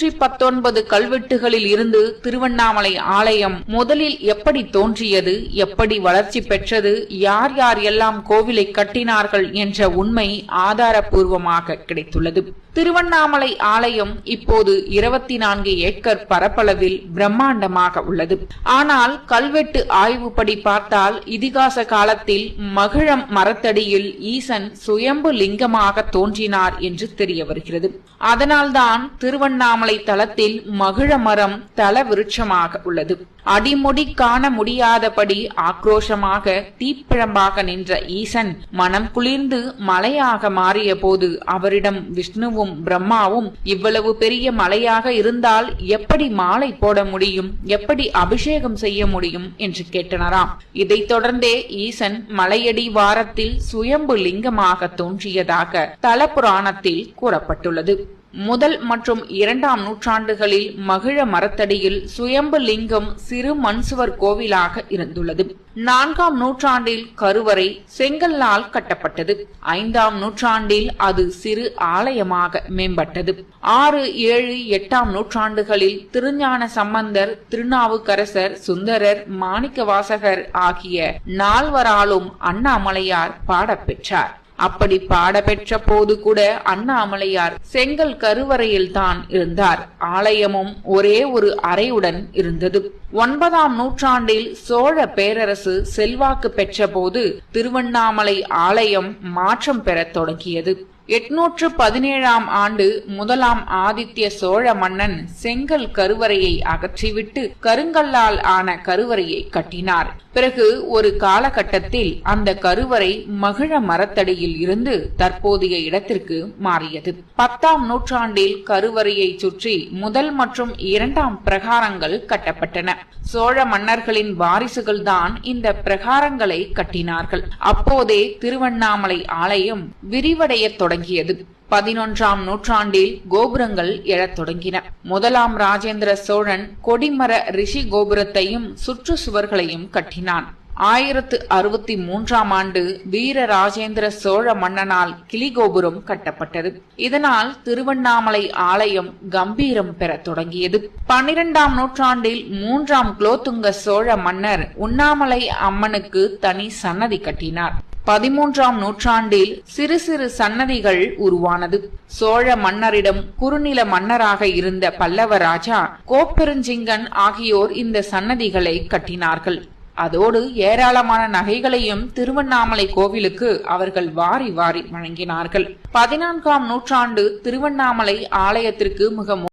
நூற்றி பத்தொன்பது கல்வெட்டுகளில் இருந்து திருவண்ணாமலை ஆலயம் முதலில் எப்படி தோன்றியது எப்படி வளர்ச்சி பெற்றது யார் யார் எல்லாம் கோவிலை கட்டினார்கள் என்ற உண்மை ஆதாரபூர்வமாக கிடைத்துள்ளது. திருவண்ணாமலை ஆலயம் இப்போது இருபத்தி நான்கு ஏக்கர் பரப்பளவில் பிரம்மாண்டமாக உள்ளது. ஆனால் கல்வெட்டு ஆய்வுப்படி பார்த்தால் இதிகாச காலத்தில் மகிழம் மரத்தடியில் ஈசன் சுயம்பு லிங்கமாக தோன்றினார் என்று தெரிய வருகிறது. அதனால்தான் திருவண்ணாமலை தலத்தில் மகிழ மரம் தல விருட்சமாக உள்ளது. அடிமுடி காண முடியாதபடி ஆக்ரோஷமாக தீப்பிழம்பாக நின்ற ஈசன் மனம் குளிர்ந்து மலையாக மாறிய போது அவரிடம் விஷ்ணுவும் பிரம்மாவும் இவ்வளவு பெரிய மலையாக இருந்தால் எப்படி மாலை போட முடியும்? எப்படி அபிஷேகம் செய்ய முடியும்? என்று கேட்டனராம். இதைத் தொடர்ந்தே ஈசன் மலையடி வாரத்தில் சுயம்பு லிங்கமாக தோன்றியதாக தல புராணத்தில் கூறப்பட்டுள்ளது. முதல் மற்றும் இரண்டாம் நூற்றாண்டுகளில் மகிழ மரத்தடியில் சுயம்பு லிங்கம் சிறு மண்சுவர் கோவிலாக இருந்துள்ளது. நான்காம் நூற்றாண்டில் கருவறை செங்கல்லால் கட்டப்பட்டது. ஐந்தாம் நூற்றாண்டில் அது சிறு ஆலயமாக மேம்பட்டது. ஆறு ஏழு எட்டாம் நூற்றாண்டுகளில் திருஞான சம்பந்தர் திருநாவுக்கரசர் சுந்தரர் மாணிக்கவாசகர் ஆகிய நால்வராலும் அண்ணாமலையார் பாடப்பெற்றார். அப்படி பாடப்பெற்ற போது கூட அண்ணாமலையார் செங்கல் கருவறையில் தான் இருந்தார். ஆலயமும் ஒரே ஒரு அறையுடன் இருந்தது. ஒன்பதாம் நூற்றாண்டில் சோழ பேரரசு செல்வாக்கு பெற்ற போது திருவண்ணாமலை ஆலயம் மாற்றம் பெறத் தொடங்கியது. எட்நூற்று பதினேழாம் ஆண்டு முதலாம் ஆதித்ய சோழ மன்னன் செங்கல் கருவறையை அகற்றிவிட்டு கருங்கல்லால் ஆன கருவறையை கட்டினார். பிறகு ஒரு காலகட்டத்தில் அந்த கருவறை மகிழ மரத்தடியில் இருந்து தற்போதைய இடத்திற்கு மாறியது. பத்தாம் நூற்றாண்டில் கருவறையை சுற்றி முதல் மற்றும் இரண்டாம் பிரகாரங்கள் கட்டப்பட்டன. சோழ மன்னர்களின் வாரிசுகள் தான் இந்த பிரகாரங்களை கட்டினார்கள். அப்போதே திருவண்ணாமலை ஆலயம் விரிவடைய தொடங்கியது. பதினொன்றாம் நூற்றாண்டில் கோபுரங்கள் எழத் தொடங்கின. முதலாம் ராஜேந்திர சோழன் கொடிமர ரிஷி கோபுரத்தையும் சுற்று சுவர்களையும் கட்டினான். ஆயிரத்து அறுபத்தி மூன்றாம் ஆண்டு வீர ராஜேந்திர சோழ மன்னனால் கிளிகோபுரம் கட்டப்பட்டது. இதனால் திருவண்ணாமலை ஆலயம் கம்பீரம் பெறத் தொடங்கியது. பனிரெண்டாம் நூற்றாண்டில் மூன்றாம் குலோத்துங்க சோழ மன்னர் உண்ணாமலை அம்மனுக்கு தனி சன்னதி கட்டினார். பதிமூன்றாம் நூற்றாண்டில் சிறு சிறு சன்னதிகள் உருவானது. சோழ மன்னரிடம் குறுநில மன்னராக இருந்த பல்லவ ராஜா கோப்பெருஞ்சிங்கன் ஆகியோர் இந்த சன்னதிகளை கட்டினார்கள். அதோடு ஏராளமான நகைகளையும் திருவண்ணாமலை கோவிலுக்கு அவர்கள் வாரி வாரி வழங்கினார்கள். பதினான்காம் நூற்றாண்டு திருவண்ணாமலை ஆலயத்திற்கு மிக